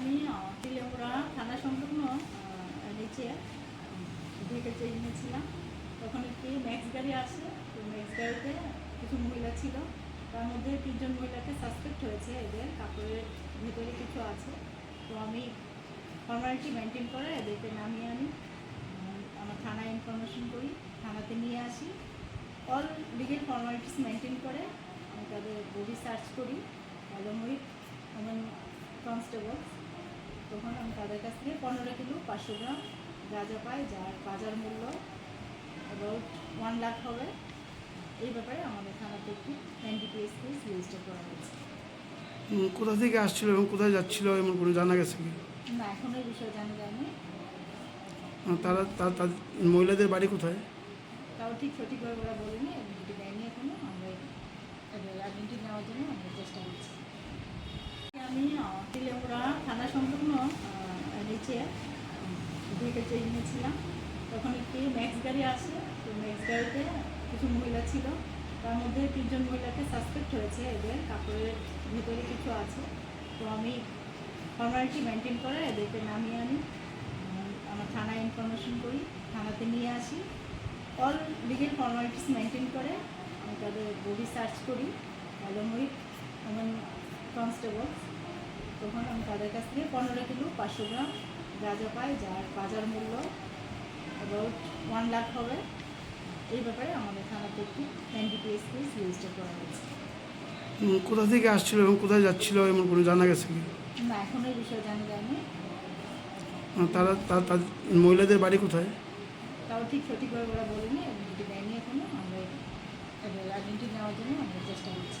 আমি তিলেমুড়া থানা সংলগ্ন নিচে ভেহিকেলটা এনেছিলাম। তখন একটি ম্যাক্স গাড়ি আসে, তো ম্যাক্স গাড়িতে কিছু মহিলা ছিল। তার মধ্যে তিনজন মহিলাকে সাসপেক্ট হয়েছে এদের, কাপড়ের ভেতরে কিছু আছে। তো আমি ফর্মালিটি মেনটেন করে এদেরকে নামিয়ে আনি। আমার থানায় ইনফরমেশন করি, থানাতে নিয়ে আসি। অল লিগেল ফর্মালিটিস মেনটেন করে আমি তাদের বডি সার্চ করি। এবং উইথ আমার কনস্টেবল তখন আমি তাদের কাছ থেকে পনেরো কিলো পাঁচশো গ্রাম গাঁজা পাই যার বাজার মূল্য অ্যাবাউট ওয়ান লাখ হবে। এই ব্যাপারে আমাদের থানাতে একটি এনডিপিএস কেস রেজিস্টার করা হয়েছে। কোথা থেকে আসছিল এবং কোথায় যাচ্ছিল এমন কোনো জানা গেছে কি? না এখন এই বিষয়ে জানা যায়নি। তারা তার মহিলাদের বাড়ি কোথায়? তাও ঠিক সঠিকভাবে ওরা বলেনি আইডেন্টি দেয়নি এখনও। আমরা আইডেন্টি নেওয়ার জন্য আমরা চেষ্টা করছি। আমি তিলেমুড়া থানা সংলগ্ন নিচে ভেহিকেলটা এনেছিলাম তখন একটি ম্যাক্স গাড়ি আসে, তো ম্যাক্স গাড়িতে কিছু মহিলা ছিল। তার মধ্যে তিনজন মহিলাকে সাসপেক্ট হয়েছে, এদের কাপড়ের ভেতরে কিছু আছে। তো আমি ফর্মালিটি মেনটেন করে এদেরকে নামিয়ে আনি। আমার থানায় ইনফরমেশন করি, থানাতে নিয়ে আসি। অল লিগেল ফর্মালিটিস মেনটেন করে আমি তাদের বডি সার্চ করি। এবং উইথ কনস্টেবল তখন আমি তাদের কাছ থেকে পনেরো কিলো পাঁচশো গ্রাম গাঁজা পাই যার বাজার মূল্য অ্যাবাউট ওয়ান লাখ হবে। এই ব্যাপারে আমাদের থানাতে একটি এনডিপিএস কেস রেজিস্টার করা হয়েছে। কোথা থেকে আসছিল এবং কোথায় যাচ্ছিল এমন কোনো জানা গেছে কি? না এখন এই বিষয়ে জানা যায়নি। তারা মহিলাদের বাড়ি কোথায়? তাও ঠিক সঠিকভাবে ওরা বলেনি আইডেন্টি দেয়নি এখনও। আমরা আইডেন্টি নেওয়ার জন্য আমরা চেষ্টা করছি।